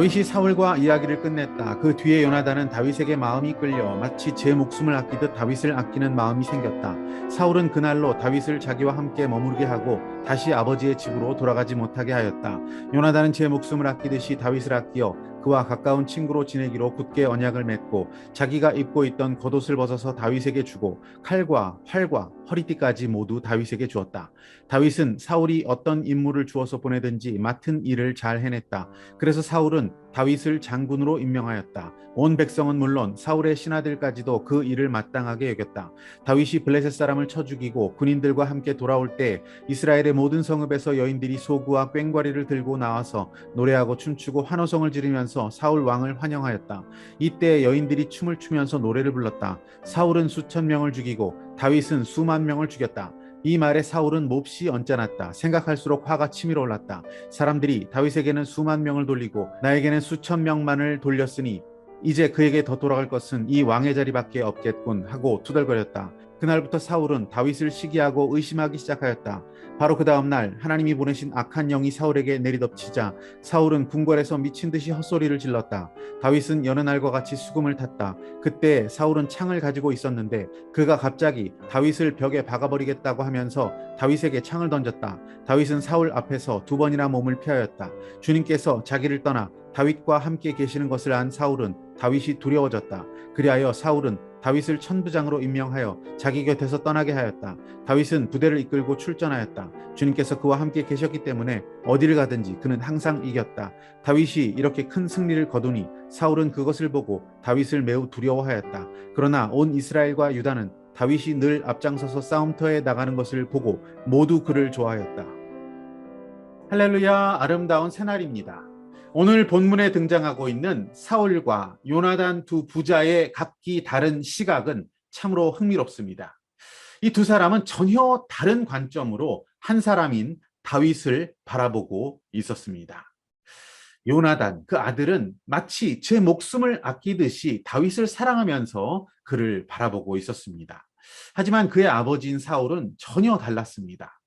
다윗이 사울과 이야기를 끝냈다. 그 뒤에 요나단은 다윗에게 마음이 끌려 마치 제 목숨을 아끼듯 다윗을 아끼는 마음이 생겼다. 사울은 그날로 다윗을 자기와 함께 머무르게 하고 다시 아버지의 집으로 돌아가지 못하게 하였다. 요나단은 제 목숨을 아끼듯이 다윗을 아끼어 그와 가까운 친구로 지내기로 굳게 언약을 맺고 자기가 입고 있던 겉옷을 벗어서 다윗에게 주고 칼과 활과 허리띠까지 모두 다윗에게 주었다. 다윗은 사울이 어떤 임무를 주어서 보내든지 맡은 일을 잘 해냈다. 그래서 사울은 다윗을 장군으로 임명하였다. 온 백성은 물론 사울의 신하들까지도 그 일을 마땅하게 여겼다. 다윗이 블레셋 사람을 쳐 죽이고 군인들과 함께 돌아올 때 이스라엘의 모든 성읍에서 여인들이 소구와 꽹과리를 들고 나와서 노래하고 춤추고 환호성을 지르면서 사울 왕을 환영하였다. 이때 여인들이 춤을 추면서 노래를 불렀다. 사울은 수천 명을 죽이고 다윗은 수만 명을 죽였다. 이 말에 사울은 몹시 언짢았다. 생각할수록 화가 치밀어 올랐다. 사람들이 다윗에게는 수만 명을 돌리고 나에게는 수천 명만을 돌렸으니 이제 그에게 더 돌아갈 것은 이 왕의 자리밖에 없겠군 하고 투덜거렸다. 그날부터 사울은 다윗을 시기하고 의심하기 시작하였다. 바로 그 다음 날 하나님이 보내신 악한 영이 사울에게 내리덮치자 사울은 궁궐에서 미친 듯이 헛소리를 질렀다. 다윗은 여느 날과 같이 수금을 탔다. 그때 사울은 창을 가지고 있었는데 그가 갑자기 다윗을 벽에 박아버리겠다고 하면서 다윗에게 창을 던졌다. 다윗은 사울 앞에서 두 번이나 몸을 피하였다. 주님께서 자기를 떠나 다윗과 함께 계시는 것을 안 사울은 다윗이 두려워졌다. 그리하여 사울은 다윗을 천부장으로 임명하여 자기 곁에서 떠나게 하였다. 다윗은 부대를 이끌고 출전하였다. 주님께서 그와 함께 계셨기 때문에 어디를 가든지 그는 항상 이겼다. 다윗이 이렇게 큰 승리를 거두니 사울은 그것을 보고 다윗을 매우 두려워하였다. 그러나 온 이스라엘과 유다는 다윗이 늘 앞장서서 싸움터에 나가는 것을 보고 모두 그를 좋아하였다. 할렐루야 아름다운 새날입니다. 오늘 본문에 등장하고 있는 사울과 요나단 두 부자의 각기 다른 시각은 참으로 흥미롭습니다. 이 두 사람은 전혀 다른 관점으로 한 사람인 다윗을 바라보고 있었습니다. 요나단, 그 아들은 마치 제 목숨을 아끼듯이 다윗을 사랑하면서 그를 바라보고 있었습니다. 하지만 그의 아버지인 사울은 전혀 달랐습니다.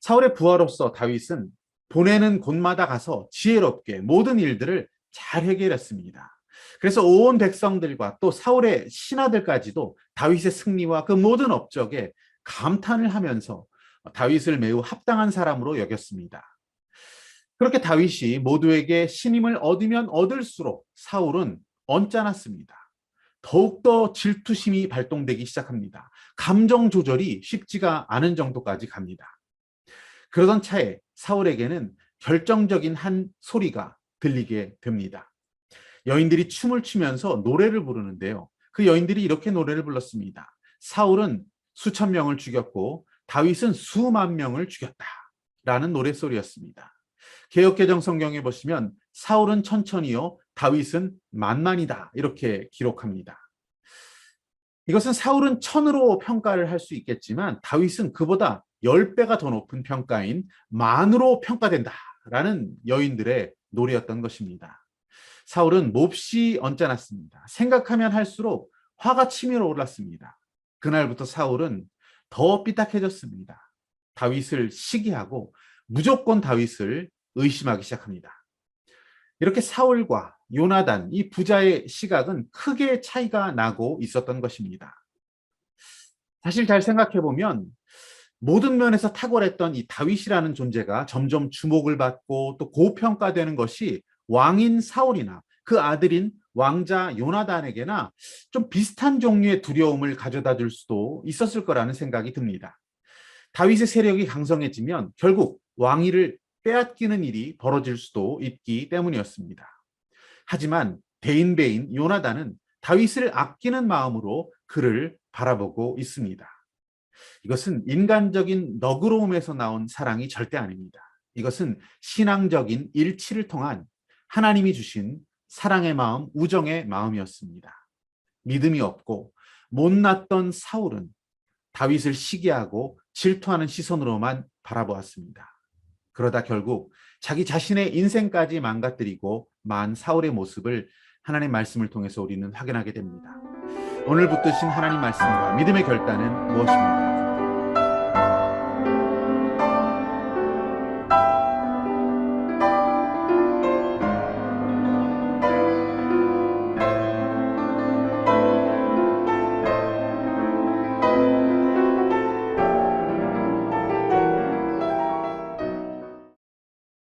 사울의 부하로서 다윗은 보내는 곳마다 가서 지혜롭게 모든 일들을 잘 해결했습니다. 그래서 온 백성들과 또 사울의 신하들까지도 다윗의 승리와 그 모든 업적에 감탄을 하면서 다윗을 매우 합당한 사람으로 여겼습니다. 그렇게 다윗이 모두에게 신임을 얻으면 얻을수록 사울은 언짢았습니다. 더욱더 질투심이 발동되기 시작합니다. 감정 조절이 쉽지가 않은 정도까지 갑니다. 그러던 차에 사울에게는 결정적인 한 소리가 들리게 됩니다. 여인들이 춤을 추면서 노래를 부르는데요. 그 여인들이 이렇게 노래를 불렀습니다. 사울은 수천 명을 죽였고 다윗은 수만 명을 죽였다. 라는 노래소리였습니다. 개혁개정 성경에 보시면 사울은 천천히요, 다윗은 만만이다. 이렇게 기록합니다. 이것은 사울은 천으로 평가를 할 수 있겠지만 다윗은 그보다 10배가 더 높은 평가인 만으로 평가된다라는 여인들의 노래였던 것입니다. 사울은 몹시 언짢았습니다. 생각하면 할수록 화가 치밀어 올랐습니다. 그날부터 사울은 더 삐딱해졌습니다. 다윗을 시기하고 무조건 다윗을 의심하기 시작합니다. 이렇게 사울과 요나단 이 부자의 시각은 크게 차이가 나고 있었던 것입니다. 사실 잘 생각해 보면 모든 면에서 탁월했던 이 다윗이라는 존재가 점점 주목을 받고 또 고평가되는 것이 왕인 사울이나 그 아들인 왕자 요나단에게나 좀 비슷한 종류의 두려움을 가져다 줄 수도 있었을 거라는 생각이 듭니다. 다윗의 세력이 강성해지면 결국 왕위를 빼앗기는 일이 벌어질 수도 있기 때문이었습니다. 하지만 대인배인 요나단은 다윗을 아끼는 마음으로 그를 바라보고 있습니다. 이것은 인간적인 너그러움에서 나온 사랑이 절대 아닙니다. 이것은 신앙적인 일치를 통한 하나님이 주신 사랑의 마음, 우정의 마음이었습니다. 믿음이 없고 못났던 사울은 다윗을 시기하고 질투하는 시선으로만 바라보았습니다. 그러다 결국 자기 자신의 인생까지 망가뜨리고 만 사울의 모습을 하나님의 말씀을 통해서 우리는 확인하게 됩니다. 오늘 붙드신 하나님 말씀과 믿음의 결단은 무엇입니까?